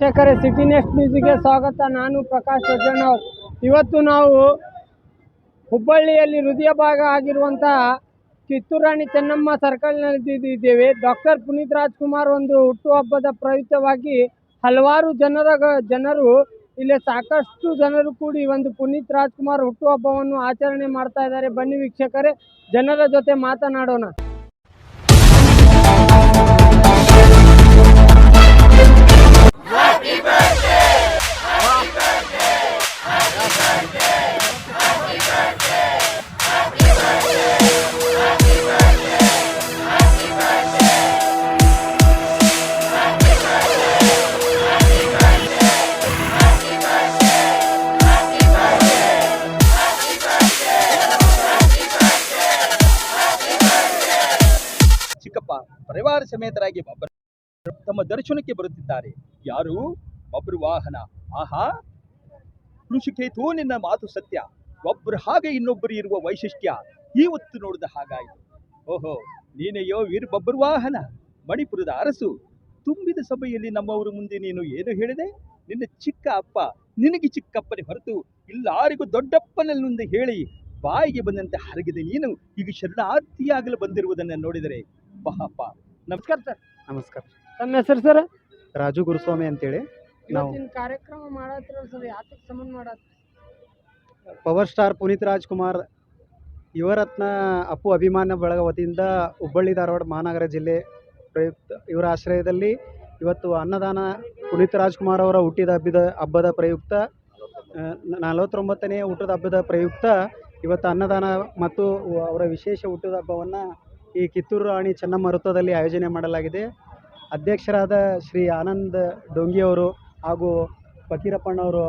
ವೀಕ್ಷಕರೇ city next ನ್ಯೂಸ್ಗೆ ಸ್ವಾಗತ. ನಾನು ಪ್ರಕಾಶ್ ವಜ್ಜಣ್ಣವ್ರು ಇವತ್ತು ನಾವು ಹುಬ್ಬಳ್ಳಿಯಲ್ಲಿ ಹೃದಯ ಭಾಗ ಆಗಿರುವಂತಹ ಕಿತ್ತೂರಾಣಿ ಚೆನ್ನಮ್ಮ ಸರ್ಕಲ್ನಲ್ಲಿ ಇದ್ದೇವೆ. ಡಾಕ್ಟರ್ ಪುನೀತ್ ರಾಜ್ಕುಮಾರ್ ಒಂದು ಹುಟ್ಟುಹಬ್ಬದ ಪ್ರಯುಕ್ತವಾಗಿ ಹಲವಾರು ಜನರ ಜನರು, ಇಲ್ಲಿ ಸಾಕಷ್ಟು ಜನರು ಕೂಡಿ ಒಂದು ಪುನೀತ್ ರಾಜ್ಕುಮಾರ್ ಹುಟ್ಟುಹಬ್ಬವನ್ನು ಆಚರಣೆ ಮಾಡ್ತಾ ಇದ್ದಾರೆ. ಬನ್ನಿ ವೀಕ್ಷಕರೇ, ಜನರ ಜೊತೆ ಮಾತನಾಡೋಣ. ಚಿಕ್ಕಪ್ಪ ಪರಿವಾರ ಸಮೇತರಾಗಿ ತಮ್ಮ ದರ್ಶನಕ್ಕೆ ಬರುತ್ತಿದ್ದಾರೆ. ಯಾರು? ಬಬ್ರ ವಾಹನ. ಆಹಾ! ಋಷಿಕೇತು ನಿನ್ನ ಮಾತು ಸತ್ಯ. ಒಬ್ರು ಹಾಗೆ ಇನ್ನೊಬ್ಬರು ಇರುವ ವೈಶಿಷ್ಟ್ಯ. ಇವತ್ತು ನೋಡಿದ ಹಾಗಾಯಿತು. ಓಹೋ, ನೀನೆಯೋ ವೀರ್ ಬಬ್ಬರು ವಾಹನ? ಮಣಿಪುರದ ಅರಸು. ತುಂಬಿದ ಸಭೆಯಲ್ಲಿ ನಮ್ಮವರ ಮುಂದೆ ನೀನು ಏನು ಹೇಳಿದೆ? ನಿನ್ನ ಚಿಕ್ಕ ಅಪ್ಪ, ನಿನಗೆ ಚಿಕ್ಕಪ್ಪನೇ ಹೊರತು ಇಲ್ಲಾರಿಗೂ ದೊಡ್ಡಪ್ಪನಲ್ಲೊಂದು ಹೇಳಿ ಬಾಯಿಗೆ ಬಂದಂತೆ ಹರಗಿದೆ ನೀನು. ಈಗ ಶರಣಾರ್ಥಿಯಾಗಲು ಬಂದಿರುವುದನ್ನು ನೋಡಿದರೆ ಪಾಪ ನಮಸ್ಕಾರ ಸರ್. ನಮಸ್ಕಾರ ತಮ್ಮ ಹೆಸರು ಸರ್? ರಾಜು ಗುರುಸ್ವಾಮಿ ಅಂತೇಳಿ. ನಾವು ಕಾರ್ಯಕ್ರಮ ಮಾಡತ್ರ ಸರ್? ಯಾತಕ್ಕೆ ಸಂಬಂಧ ಮಾಡತ್ತ ಪವರ್ ಸ್ಟಾರ್ ಪುನೀತ್ ರಾಜ್ಕುಮಾರ್ ಯುವರತ್ನ ಅಪ್ಪು ಅಭಿಮಾನ ಬಳಗ ವತಿಯಿಂದ ಹುಬ್ಬಳ್ಳಿ ಧಾರವಾಡ ಮಹಾನಗರ ಜಿಲ್ಲೆ ಪ್ರಯುಕ್ತ ಇವರ ಆಶ್ರಯದಲ್ಲಿ ಇವತ್ತು ಅನ್ನದಾನ ಪುನೀತ್ ರಾಜ್ಕುಮಾರ್ ಅವರ ಹುಟ್ಟಿದ ಹಬ್ಬದ ಹಬ್ಬದ ಪ್ರಯುಕ್ತ ನಲವತ್ತೊಂಬತ್ತನೇ ಹುಟ್ಟದ ಹಬ್ಬದ ಪ್ರಯುಕ್ತ ಇವತ್ತು ಅನ್ನದಾನ ಮತ್ತು ಅವರ ವಿಶೇಷ ಹುಟ್ಟದ ಹಬ್ಬವನ್ನು ಈ ಕಿತ್ತೂರು ರಾಣಿ ಚೆನ್ನಮ್ಮ ವೃತ್ತದಲ್ಲಿ ಆಯೋಜನೆ ಮಾಡಲಾಗಿದೆ. ಅಧ್ಯಕ್ಷರಾದ ಶ್ರೀ ಆನಂದ್ ಡೊಂಗಿಯವರು ಹಾಗೂ ಫಕೀರಪ್ಪಣ್ಣವರು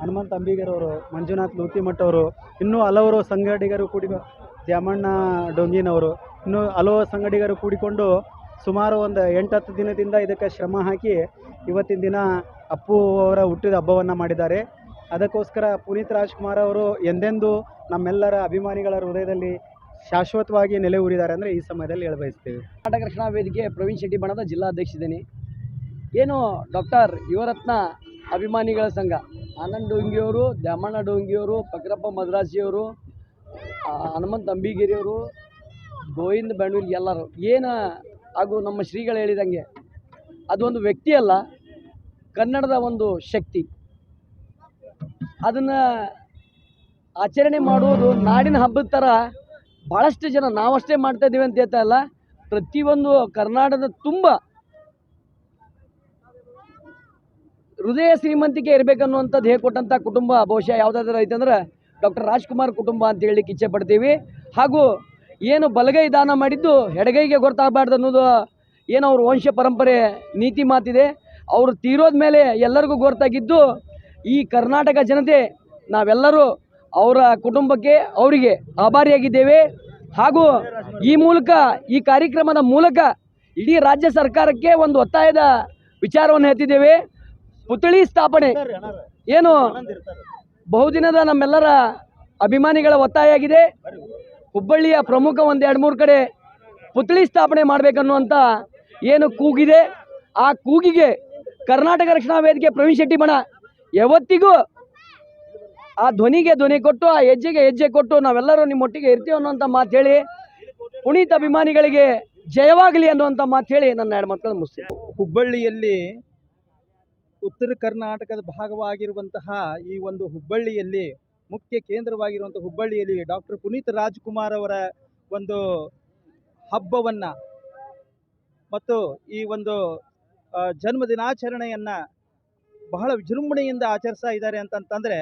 ಹನುಮಂತ ಅಂಬಿಗರವರು, ಮಂಜುನಾಥ್ ಲೂತಿಮಠ್ ಅವರು ಇನ್ನೂ ಹಲವರು ಸಂಗಡಿಗರು ಕೂಡಿ ದ್ಯಾಮಣ್ಣ ಡೊಂಗಿನವರು, ಇನ್ನೂ ಹಲವು ಸಂಗಡಿಗರು ಕೂಡಿಕೊಂಡು ಸುಮಾರು ಒಂದು ಎಂಟತ್ತು ದಿನದಿಂದ ಇದಕ್ಕೆ ಶ್ರಮ ಹಾಕಿ ಇವತ್ತಿನ ದಿನ ಅಪ್ಪು ಅವರ ಹುಟ್ಟಿದ ಹಬ್ಬವನ್ನು ಮಾಡಿದ್ದಾರೆ. ಅದಕ್ಕೋಸ್ಕರ ಪುನೀತ್ ರಾಜ್ಕುಮಾರ್ ಅವರು ಎಂದೆಂದೂ ನಮ್ಮೆಲ್ಲರ ಅಭಿಮಾನಿಗಳ ಹೃದಯದಲ್ಲಿ ಶಾಶ್ವತವಾಗಿ ನೆಲೆ ಊರಿದ್ದಾರೆ ಅಂದರೆ ಈ ಸಮಯದಲ್ಲಿ ಹೇಳಬಯಸ್ತೇವೆ ಕರ್ನಾಟಕ ರಕ್ಷಣಾ ವೇದಿಕೆ ಪ್ರವೀಣ್ ಶೆಟ್ಟಿ ಬಣದ ಜಿಲ್ಲಾಧ್ಯಕ್ಷಿದ್ದೇನೆ ಏನು ಡಾಕ್ಟರ್ ಯುವರತ್ನ ಅಭಿಮಾನಿಗಳ ಸಂಘ? ಆನಂದ್ ಡೋಂಗಿಯವರು, ದ್ಯಾಮಣ್ಣ ಡೋಂಗಿಯವರು ಪಕ್ರಪ್ಪ ಮದ್ರಾಸಿಯವರು ಹನುಮಂತ್ ಅಂಬಿಗಿರಿಯವರು, ಗೋವಿಂದ ಬೆಣ್ಣೂಲ್ ಎಲ್ಲರೂ. ಏನು ಹಾಗೂ ನಮ್ಮ ಶ್ರೀಗಳು ಹೇಳಿದಂಗೆ, ಅದೊಂದು ವ್ಯಕ್ತಿ ಅಲ್ಲ, ಕನ್ನಡದ ಒಂದು ಶಕ್ತಿ. ಅದನ್ನು ಆಚರಣೆ ಮಾಡುವುದು ನಾಡಿನ ಹಬ್ಬದ ಥರ ಭಾಳಷ್ಟು ಜನ ನಾವಷ್ಟೇ ಮಾಡ್ತಾ ಇದ್ದೀವಿ ಅಂತ ಹೇಳ್ತಾ ಇಲ್ಲ. ಪ್ರತಿಯೊಂದು ಕರ್ನಾಟಕದ ತುಂಬ ಹೃದಯ ಶ್ರೀಮಂತಿಕೆ ಇರಬೇಕನ್ನುವಂಥದ್ದು ಹೇಳ್ಕೊಟ್ಟಂಥ ಕುಟುಂಬ ಬಹುಶಃ ಯಾವುದಾದ್ರೂ ಐತಂದ್ರೆ ಡಾಕ್ಟರ್ ರಾಜ್ಕುಮಾರ್ ಕುಟುಂಬ ಅಂತ ಹೇಳಲಿಕ್ಕೆ ಇಚ್ಛೆ ಪಡ್ತೀವಿ. ಹಾಗೂ ಏನು ಬಲಗೈ ದಾನ ಮಾಡಿದ್ದು ಎಡಗೈಗೆ ಗೊತ್ತಾಗಬಾರ್ದು ಅನ್ನೋದು ಏನು ಅವ್ರ ವಂಶ ಪರಂಪರೆ ನೀತಿ ಮಾತಿದೆ. ಅವರು ತೀರೋದ ಮೇಲೆ ಎಲ್ಲರಿಗೂ ಗೊತ್ತಾಗಿದ್ದು ಈ ಕರ್ನಾಟಕ ಜನತೆ ನಾವೆಲ್ಲರೂ ಅವರ ಕುಟುಂಬಕ್ಕೆ ಅವರಿಗೆ ಆಭಾರಿಯಾಗಿದ್ದೇವೆ. ಹಾಗೂ ಈ ಮೂಲಕ, ಈ ಕಾರ್ಯಕ್ರಮದ ಮೂಲಕ ಇಡೀ ರಾಜ್ಯ ಸರ್ಕಾರಕ್ಕೆ ಒಂದು ಒತ್ತಾಯದ ವಿಚಾರವನ್ನು ಎತ್ತಿದ್ದೇವೆ ಪುತ್ಳಿ ಸ್ಥಾಪನೆ ಏನು ಬಹುದಿನದ ನಮ್ಮೆಲ್ಲರ ಅಭಿಮಾನಿಗಳ ಒತ್ತಾಯ ಆಗಿದೆ. ಹುಬ್ಬಳ್ಳಿಯ ಪ್ರಮುಖ ಒಂದು ಎರಡು ಮೂರು ಕಡೆ ಪುತ್ಳಿ ಸ್ಥಾಪನೆ ಮಾಡಬೇಕನ್ನುವಂಥ ಏನು ಕೂಗಿದೆ. ಆ ಕೂಗಿಗೆ ಕರ್ನಾಟಕ ರಕ್ಷಣಾ ವೇದಿಕೆ ಪ್ರವೀಣ್ ಶೆಟ್ಟಿ ಬಣ ಯಾವತ್ತಿಗೂ ಆ ಧ್ವನಿಗೆ ಧ್ವನಿ ಕೊಟ್ಟು, ಆ ಹೆಜ್ಜೆಗೆ ಹೆಜ್ಜೆ ಕೊಟ್ಟು ನಾವೆಲ್ಲರೂ ನಿಮ್ಮೊಟ್ಟಿಗೆ ಇರ್ತೀವಿ ಅನ್ನೋಂಥ ಮಾತು ಹೇಳಿ, ಪುನೀತ್ ಅಭಿಮಾನಿಗಳಿಗೆ ಜಯವಾಗಲಿ ಅನ್ನುವಂಥ ಮಾತು ಹೇಳಿ ನನ್ನ ಎರಡು ಮಕ್ಕಳು ಮುಸ್ತಿ ಹುಬ್ಬಳ್ಳಿಯಲ್ಲಿ ಉತ್ತರ ಕರ್ನಾಟಕದ ಭಾಗವಾಗಿರುವಂತಹ ಈ ಒಂದು ಹುಬ್ಬಳ್ಳಿಯಲ್ಲಿ ಮುಖ್ಯ ಕೇಂದ್ರವಾಗಿರುವಂಥ ಹುಬ್ಬಳ್ಳಿಯಲ್ಲಿ ಡಾಕ್ಟರ್ ಪುನೀತ್ ರಾಜ್ಕುಮಾರ್ ಅವರ ಒಂದು ಹಬ್ಬವನ್ನು ಮತ್ತು ಈ ಒಂದು ಜನ್ಮದಿನಾಚರಣೆಯನ್ನು ಜನ್ಮ ದಿನಾಚರಣೆಯನ್ನು ಬಹಳ ವಿಜೃಂಭಣೆಯಿಂದ ಆಚರಿಸ್ತಾ ಇದ್ದಾರೆ ಅಂತಂತಂದರೆ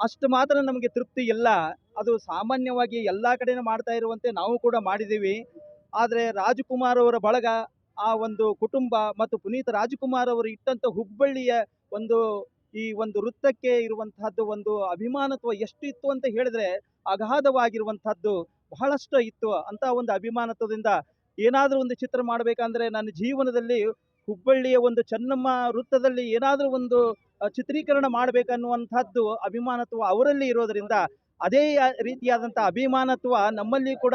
ಅಷ್ಟು ಮಾತ್ರ ನಮಗೆ ತೃಪ್ತಿ ಇಲ್ಲ. ಅದು ಸಾಮಾನ್ಯವಾಗಿ ಎಲ್ಲ ಕಡೆನೂ ಮಾಡ್ತಾ ಇರುವಂತೆ ನಾವು ಕೂಡ ಮಾಡಿದ್ದೀವಿ. ಆದರೆ ರಾಜ್ಕುಮಾರ್ ಅವರ ಬಳಗ ಆ ಒಂದು ಕುಟುಂಬ ಮತ್ತು ಪುನೀತ್ ರಾಜ್ಕುಮಾರ್ ಅವರು ಇಟ್ಟಂಥ ಹುಬ್ಬಳ್ಳಿಯ ಒಂದು ಈ ಒಂದು ವೃತ್ತಕ್ಕೆ ಇರುವಂತಹದ್ದು ಒಂದು ಅಭಿಮಾನತ್ವ ಎಷ್ಟು ಇತ್ತು ಅಂತ ಹೇಳಿದ್ರೆ ಅಗಾಧವಾಗಿರುವಂತಹದ್ದು ಬಹಳಷ್ಟು ಇತ್ತು. ಅಂತ ಒಂದು ಅಭಿಮಾನತ್ವದಿಂದ ಏನಾದರೂ ಒಂದು ಚಿತ್ರ ಮಾಡಬೇಕಂದ್ರೆ ನನ್ನ ಜೀವನದಲ್ಲಿ ಹುಬ್ಬಳ್ಳಿಯ ಒಂದು ಚೆನ್ನಮ್ಮ ವೃತ್ತದಲ್ಲಿ ಏನಾದರೂ ಒಂದು ಚಿತ್ರೀಕರಣ ಮಾಡಬೇಕನ್ನುವಂಥದ್ದು ಅಭಿಮಾನತ್ವ ಅವರಲ್ಲಿ ಇರೋದರಿಂದ ಅದೇ ರೀತಿಯಾದಂಥ ಅಭಿಮಾನತ್ವ ನಮ್ಮಲ್ಲಿ ಕೂಡ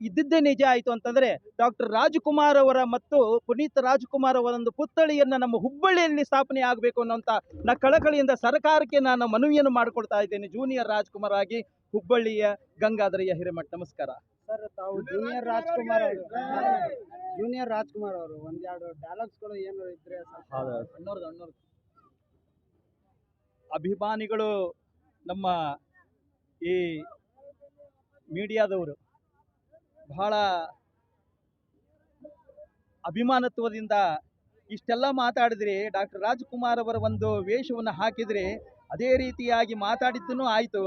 ಇದ್ದಿದ್ದೇ ನಿಜ ಆಯಿತು ಅಂತಂದ್ರೆ ಡಾಕ್ಟರ್ ರಾಜ್ಕುಮಾರ್ ಅವರ ಮತ್ತು ಪುನೀತ್ ರಾಜ್ಕುಮಾರ್ ಅವರ ಒಂದು ಪುತ್ಥಳಿಯನ್ನ ನಮ್ಮ ಹುಬ್ಬಳ್ಳಿಯಲ್ಲಿ ಸ್ಥಾಪನೆ ಆಗಬೇಕು ಅನ್ನೋಂಥ ನ ಕಳಕಳಿಯಿಂದ ಸರ್ಕಾರಕ್ಕೆ ನಾನು ಮನವಿಯನ್ನು ಮಾಡಿಕೊಡ್ತಾ ಇದ್ದೇನೆ. ಜೂನಿಯರ್ ರಾಜ್ಕುಮಾರ್ ಆಗಿ ಹುಬ್ಬಳ್ಳಿಯ ಗಂಗಾಧರಯ್ಯ ಹಿರೇಮಠ. ನಮಸ್ಕಾರ. ಸರ್ ತಾವು ಜೂನಿಯರ್ ರಾಜ್ಕುಮಾರ್ ಅವರು. ಜೂನಿಯರ್ ರಾಜ್ಕುಮಾರ್ ಅವರು. ಒಂದೆರಡು ಡೈಲಾಗ್ಸ್ಗಳು ಏನು ಇದ್ರೆ ಅಭಿಮಾನಿಗಳು ನಮ್ಮ ಈ ಮೀಡಿಯಾದವರು ಬಹಳ ಅಭಿಮಾನತ್ವದಿಂದ ಇಷ್ಟೆಲ್ಲ ಮಾತಾಡಿದ್ರಿ ಡಾಕ್ಟರ್ ರಾಜ್ಕುಮಾರ್ ಅವರ ಒಂದು ವೇಷವನ್ನು ಹಾಕಿದ್ರಿ ಅದೇ ರೀತಿಯಾಗಿ ಮಾತಾಡಿದ್ದೂ ಆಯಿತು.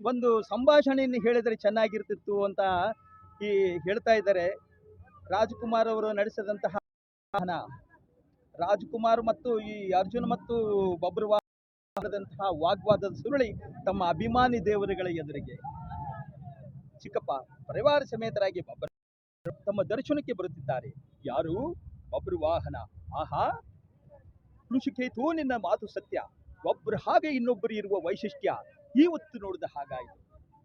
ಒಂದು ಸಂಭಾಷಣೆಯನ್ನು ಹೇಳಿದರೆ ಚೆನ್ನಾಗಿರ್ತಿತ್ತು ಅಂತ ಈ ಹೇಳ್ತಾ ಇದ್ದಾರೆ. ರಾಜ್ಕುಮಾರ್ ಅವರು ನಡೆಸಿದಂತಹ ರಾಜ್ಕುಮಾರ್ ಮತ್ತು ಈ ಅರ್ಜುನ್ ಮತ್ತು ಬಬ್ರುವಾದಂತಹ ವಾಗ್ವಾದದ ಸುರುಳಿ ತಮ್ಮ ಅಭಿಮಾನಿ ದೇವರುಗಳ ಎದುರಿಗೆ. ಚಿಕ್ಕಪ್ಪ ಪರಿವಾರ ಸಮೇತರಾಗಿ ತಮ್ಮ ದರ್ಶನಕ್ಕೆ ಬರುತ್ತಿದ್ದಾರೆ. ಯಾರು? ಒಬ್ಬರು ವಾಹನ. ಆಹಾ! ಕೃಷಿಕೇತು ನಿನ್ನ ಮಾತು ಸತ್ಯ. ಒಬ್ರು ಹಾಗೆ ಇನ್ನೊಬ್ಬರು ಇರುವ ವೈಶಿಷ್ಟ್ಯ. ಇವತ್ತು ನೋಡಿದ ಹಾಗಾಯಿತು.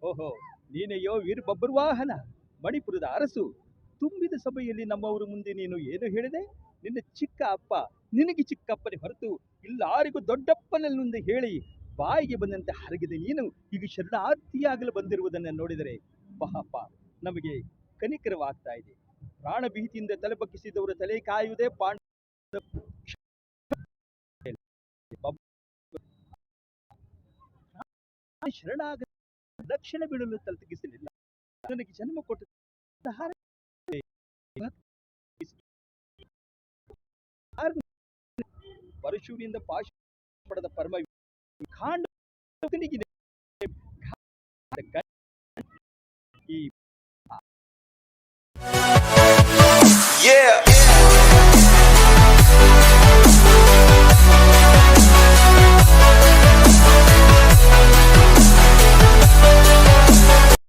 ಓಹೋ! ನೀನೆಯೋ ವೀರ್ ಬಬ್ಬರು ವಾಹನ? ಮಣಿಪುರದ ಅರಸು? ತುಂಬಿದ ಸಭೆಯಲ್ಲಿ ನಮ್ಮವರ ಮುಂದೆ ನೀನು ಏನು ಹೇಳಿದೆ? ನಿನ್ನ ಚಿಕ್ಕ ಅಪ್ಪ, ನಿನಗೆ ಚಿಕ್ಕಪ್ಪನೇ ಹೊರತು ಇಲ್ಲಾರಿಗೂ ದೊಡ್ಡಪ್ಪನಲ್ಲಿ ಮುಂದೆ ಹೇಳಿ ಬಾಯಿಗೆ ಬಂದಂತೆ ಹರಗಿದೆ ನೀನು. ಈಗ ಶರಣಾರ್ಥಿಯಾಗಲು ಬಂದಿರುವುದನ್ನು ನೋಡಿದರೆ ಪಾಪ ನಮಗೆ ಕನಿಕರವಾಗ್ತಾ ಇದೆ. ಪ್ರಾಣ ಭೀತಿಯಿಂದ ತಲೆ ಬಗ್ಗಿಸಿದವರ ತಲೆ ಕಾಯುವುದೇ ಪಾಂಡ ಶರಣಾಗ ರಕ್ಷಣೆ ಬೀಳಲು ತಲುಪಿಸಲಿಲ್ಲ ನನಗೆ ಜನ್ಮ ಕೊಟ್ಟ ಪರಶುವಿನಿಂದ ಪಾಶ ಪಡೆದ ಪರಮ ಖಾಂಡ ಈ Yeah.